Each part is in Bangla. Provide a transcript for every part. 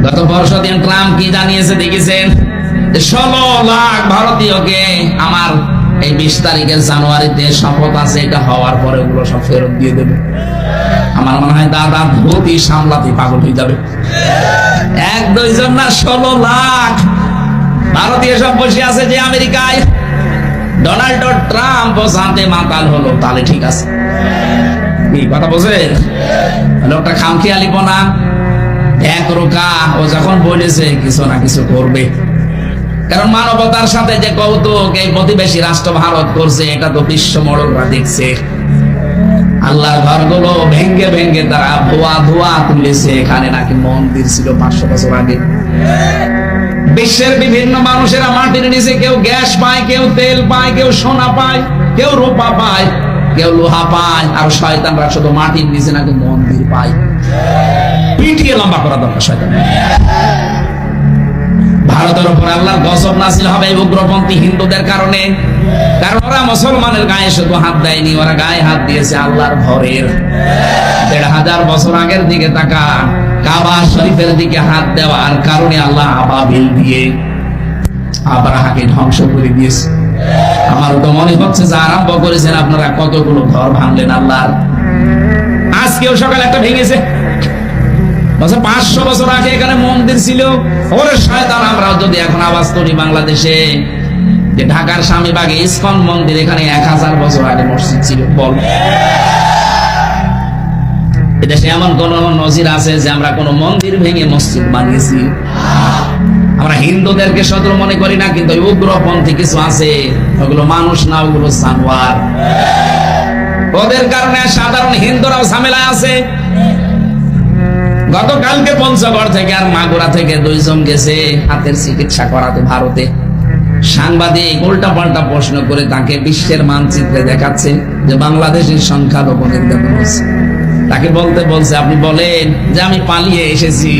গত বর্ষ দিন ট্রাম্প কি জানিয়েছে দেখেছেন? ষোলো লাখ ভারতীয়কে আমার এই বিশ তারিখের জানুয়ারিতে শপথ আছে, এটা হওয়ার পরে ওগুলো সব ফেরত দিয়ে দেবে। আমার মনে হয় দাদা ধুতি সামলাতে পাগল হয়ে যাবে। এক দুইজন না, ষোলো লাখ ভারতীয় সব বসে আছে যে আমেরিকায়। ডোনাল্ড ট্রাম্প ও শান্তি মাতাল হলো, তাহলে ঠিক আছে। কথা বোঝেন লোকটা খামখেয়ালি না এক রোকা ও যখন বলেছে, কিছু না কিছু করবে। কারণ মানবতার সাথে যে কৌতুক, এই প্রতিবেশী রাষ্ট্র ভারত করছে, এটা তো বিশ্ব মডলরা দেখছে। আল্লাহর ঘরগুলো ভেঙ্গে ভেঙ্গে তারা ধোয়া ধোয়া তুলেছে। এখানে নাকি মন্দির ছিল পাঁচশো বছর আগে। বিশ্বের বিভিন্ন মানুষেরা মাটির নিচে কেউ গ্যাস পায়, কেউ তেল পায়, কেউ সোনা পায়, কেউ রূপা পায়, কেউ লোহা পায়, আর শয়তানরা শুধু মাটির নিচে নাকি মন্দির পায়। পিটিয়ে লম্বা করা দরকার শয়তান ভারতের উপর আল্লাহর গজব নাসিল হবে এই উগ্রপন্থী হিন্দুদের কারণে। কারণ ওরা মুসলমানের গায়ে শুধু হাত দেয়নি, ওরা গায়ে হাত দিয়েছে আল্লাহর ঘরের দেড় হাজার বছর আগের দিকে তাকা, কাবা শরীফের দিকে হাত দেওয়ার কারণে আল্লাহ আবাবিল দিয়ে আবরাহাকে ধ্বংস করে দিয়েছে। আমার তো মনে হচ্ছে যে আরম্ভ করেছেন আপনারা কতগুলো ঘর ভাঙলেন আল্লাহর। আজকেও সকালে একটা ভেঙেছে। পাঁচশো বছর আগে এখানে মন্দির ছিল। ওরে শয়তান, আমরা যদি এখন আওয়াজ করি বাংলাদেশে, যে ঢাকার স্বামীবাগে ইসকন মন্দির, এখানে এক হাজার বছর আগে মসজিদ ছিল। বল। এদেশে এমন কোন নজির আছে যে আমরা কোন মন্দির ভেঙে মসজিদ বানিয়েছি। আমরা হিন্দুদেরকে শত্রু মনে করি না, কিন্তু উগ্রপন্থী কিছু আছে। ওগুলো মানুষ না, ওগুলো জানোয়ার ওদের কারণে সাধারণ হিন্দুরাও ঝামেলা আছে। গতকালকে পঞ্চগড় থেকে আর মাগুরা থেকে দুইজন গেছে হাতের চিকিৎসা করাতে ভারতে। সাংবাদিক উল্টা পাল্টা প্রশ্ন করে তাকে বিশ্বের মানচিত্রে দেখাচ্ছে যে বাংলাদেশের সংখ্যালঘু নির্যাতন হচ্ছে তাকে বলতে বলছে, আপনি বলেন যে আমি পালিয়ে এসেছি।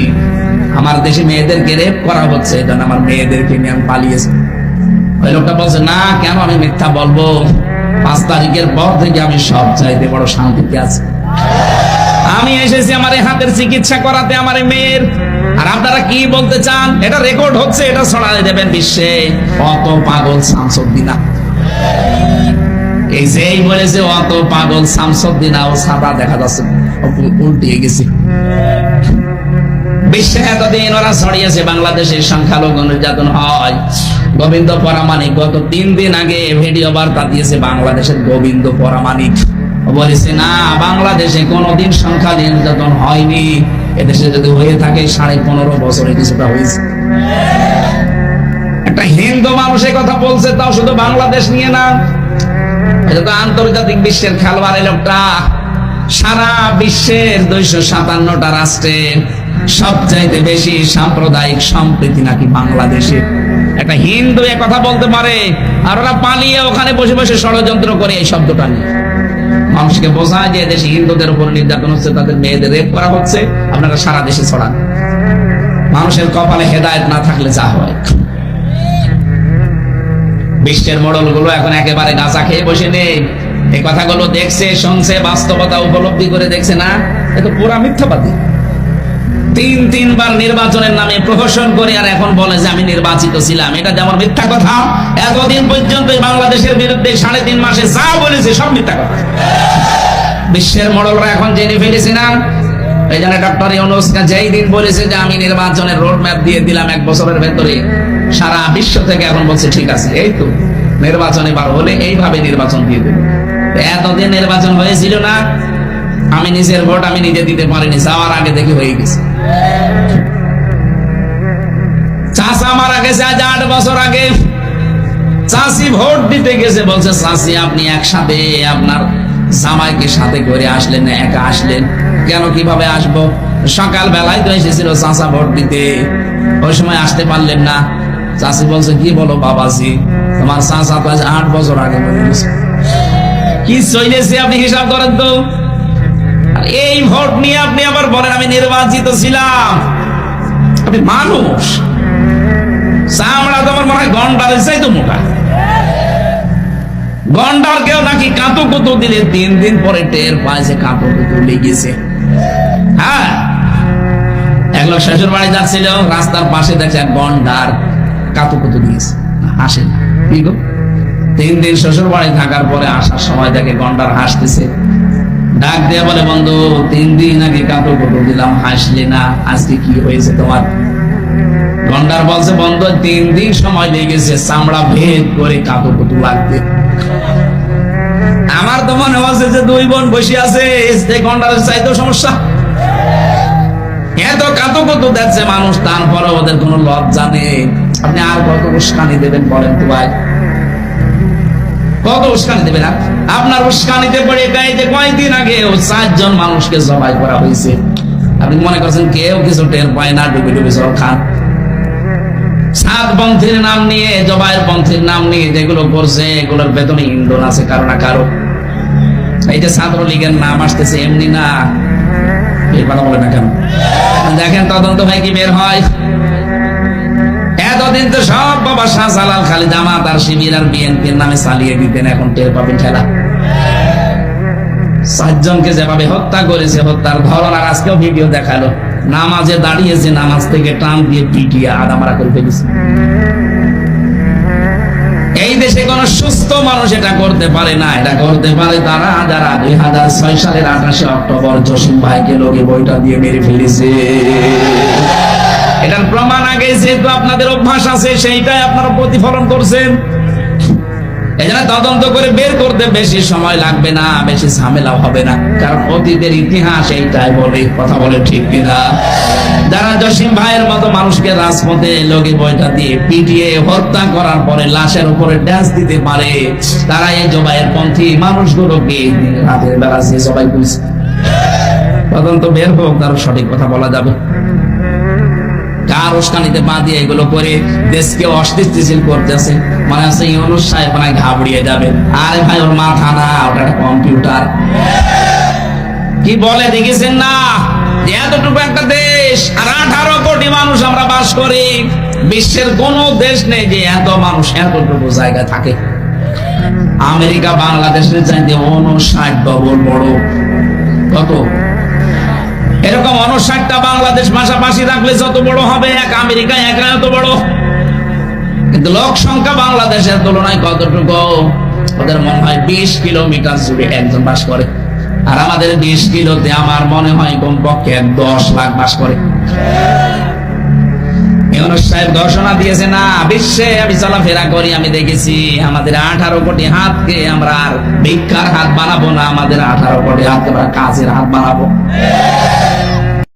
আমার দেশে মেয়েদেরকে রেপ করা হচ্ছে এটা আমার মেয়েদেরকে নিয়ে আমি পালিয়েছি। ওই লোকটা বলছে, না, কেন আমি মিথ্যা বলব? পাঁচ তারিখের পর থেকে আমি সব চাইতে বড় শান্তিতে আছি। আমি এসেছি আমার হাতের চিকিৎসা করাতে আমার মেয়ের। আর আপনারা কি বলতে চান? এটা রেকর্ড হচ্ছে, এটা ছড়াই দেবেন বিশ্বে। অত পাগল শামসুদ্দিনা এই যেই বলেছে, অত পাগল শামসুদ্দিনা ও সাদা দেখা যাচ্ছে। উল্টিয়ে গেছে। বিশ্বে এতদিন ওরা ছড়িয়েছে বাংলাদেশের সংখ্যালঘু নির্যাতন হয়। গোবিন্দ পরামানিক গত তিন দিন আগে ভিডিও বার্তা দিয়েছে, বাংলাদেশের গোবিন্দ পরামানিক বলেছে, না, বাংলাদেশে কোনোদিন সংখ্যা নির্যাতন হয়নি। এদেশে যদি হয়ে থাকে, সাড়ে পনেরো বছরে কিছুটা হয়েছে। একটা হিন্দু মানুষের কথা বলছে, তাও শুধু বাংলাদেশ নিয়ে না। এটা তো আন্তর্জাতিক বিশ্বের খেলোয়াড় লোকটা। সারা বিশ্বের দুইশো সাতান্নটা রাষ্ট্রের সবচাইতে বেশি সাম্প্রদায়িক সম্প্রীতি নাকি বাংলাদেশে। একটা হিন্দু এ কথা বলতে পারে, আর ওরা পালিয়ে ওখানে বসে বসে ষড়যন্ত্র করে এই শব্দটা নিয়ে। মানুষকে বোঝায় যে দেশে হিন্দুদের উপর নির্যাতন হচ্ছে, তাদের মেয়েদের রেপ করা হচ্ছে, আপনারা সারা দেশে ছড়ান। মানুষের কপালে হেদায়ত না থাকলে যা হয়। বিশ্বের মডলগুলো এখন একেবারে গাছা খেয়ে বসে নেই। এই কথাগুলো দেখছে, শুনছে, বাস্তবতা উপলব্ধি করে দেখছে না, এ তো পুরা মিথ্যাবাদী। তিন তিনবার নির্বাচনের নামে প্রহসন করে আর এখন বলে যে আমি নির্বাচিত ছিলাম। এটা যেমন মিথ্যা কথা, এতদিন পর্যন্ত বাংলাদেশের বিরুদ্ধে সাড়ে তিন মাসে যা বলেছে সব মিথ্যা কথা। বিশ্বের মডেলরা এখন জেনে ফেলেছে না। এই জন্য ডক্টর ইউনুসকা যেই দিন বলেছে যে আমি নির্বাচনের রোড ম্যাপ দিয়ে দিলাম এক বছরের ভেতরে, সারা বিশ্ব থেকে এখন বলছে, ঠিক আছে, এই তো, নির্বাচন এবার হলে এইভাবে নির্বাচন দিয়ে দেবে। এতদিন নির্বাচন হয়েছিল না আমি নিজের ভোট আমি নিজে দিতে পারিনি, যাওয়ার আগে দেখি হয়ে গেছে। চাষা মারা গেছে আজ আট বছর আগে। চাষি ভোট দিতে গেছে, বলছে, চাষি, আপনি একসাথে আপনার জামাইকে সাথে করে আসলেন, একা আসলেন। কেন, কীভাবে আসব? সকাল বেলায় তো এসেছিল চাষা ভোট দিতে। ওই সময় আসতে পারলেন না। চাষি বলছে, কি বলো বাবাজি, তোমার চাষা তো আজ আট বছর আগে কি চলেছে আপনি হিসাব করেন তো? আর এই ভোট নিয়ে আপনি আবার বলেন, আমি নির্বাচিত ছিলাম। আপনি মানুষ। চামড়া তোমার মনে হয় গন্ডারের চাইতো মোটা। গন্ডার কেউ নাকি কাঁতো কুতো দিলে তিন দিন পরে টের কাঁতো কুতো লেগেছে। হ্যাঁ এক ভদ্রলোক শ্বশুর বাড়ি যাচ্ছিল, রাস্তার পাশে দেখছে এক গন্ডার কাতু কুতু দিয়েছে। হাসে গো? তিন দিন শ্বশুর বাড়ি থাকার পরে আসার সময় দেখে গন্ডার হাসতেছে। ডাক দিয়ে বলে, বন্ধু, তিন দিন আগে কাতু কুতু দিলাম, হাসলি না, আজকে কি হয়েছে তোমার? গন্ডার বলছে, বন্ধু, তিন দিন সময় লেগেছে, চামড়া ভেদ করে কাতু কুতু লাগতে আমার তো মনে হচ্ছে যে দুই বোন বসে আছে গন্ডারের চাইতেও সমস্যা। এত কাতো কত দেখছে মানুষ তারপরে ওদের কোনো লজ্জা নেই। আপনি আর কত উস্কানি দেবেন বলেন তো ভাই? কত উস্কানি দেবেন আর? আপনার উস্কানিতে পড়ে যে কয়েকদিন আগে চারজন মানুষকে জবাই করা হয়েছে। আপনি মনে করছেন কেউ কিছু টের পায় না, ডুবে ডুবে সব খান। সাত পন্থীর নাম নিয়ে, জবাইয়ের পন্থীর নাম নিয়ে যেগুলো করছে, এগুলোর বেতনে ইন্ধন আছে কারও না কারও। এই যে ছাত্রলীগের নাম আসতেছে, এমনি না। এই কথা বলে না কেন? দেখেন তদন্ত হয় কি বের হয়? এতদিন সব বাবা শাহজালাল খালি জামাত আর শিবির আর বিএনপির নামে চালিয়ে দিতেন, এখন টের পাবেন ঠেলা সাতজনকে যেভাবে হত্যা করেছে, হত্যার ধরন, আর আজকেও ভিডিও দেখাল। নামাজে দাঁড়িয়েছে, নামাজ থেকে টান দিয়ে পিটিয়ে আদামারা করে ফেলেছে। এই দেশে কোন সুস্থ মানুষ এটা করতে পারে না, এটা করতে পারে তারা, যারা দুই হাজার ছয় সালের আঠাশে অক্টোবর জসিম ভাইকে লোকে বইটা দিয়ে মেরে ফেলেছে। যেহেতু আপনাদের অভ্যাস আছে, সেইটাই আপনারা প্রতিফলন করছেন। তদন্ত করে বের করতে বেশি সময় লাগবে না, বেশি ঝামেলা হবে না। কারণ অতীতের ইতিহাস এইটাই বলে, কথা বলে ঠিক কিনা? যারা ভাইয়ের মতো মানুষকে রাজপথে দিয়ে পিটিয়ে হত্যা করার পরে লাশের উপরে ড্যান্স দিতে পারে, তারা এই জবাইয়ের পন্থী মানুষগুলোকে রাতের বেলা যে জবাই করেছে। তদন্ত বের হোক, তার সঠিক কথা বলা যাবে। পা দিয়ে এগুলো করে দেশকে অস্থিতিশীল করতেছে। মানে আছে, ইউনুস সাহেব মানে ঘাবড়িয়ে যাবে? আরে ভাই, ওর মাথা না, ওটা কম্পিউটার। কি বলে, দেখেছেন না? এতটুকু একটা দেশ আর আঠারো কোটি মানুষ আমরা বাস করি। বিশ্বের কোন দেশ নেই যে এত মানুষ এতটুকু জায়গা থাকে। আমেরিকা, বাংলাদেশের চাইতে উনষাট ডবল বড়। কত? এরকম অনষাটটা বাংলাদেশ পাশাপাশি রাখলে যত বড় হবে, এক আমেরিকা একা এত বড়। কিন্তু লোক সংখ্যা বাংলাদেশের তুলনায় কতটুকু? ওদের মনে হয় বিশ কিলোমিটার জুড়ে একজন বাস করে। আর আমাদের বিশ কিলোতে আমার মনে হয় কমপক্ষে দশ লাখ বাস করে। সাহেব ঘোষণা দিয়েছে, না, বিশ্বে আমি চলাফেরা করি, আমি দেখেছি আমাদের আঠারো কোটি হাতকে আমরা আর ভিক্ষার হাত বানাবো না, আমাদের আঠারো কোটি হাতকে আমরা কাজের হাত বানাবো।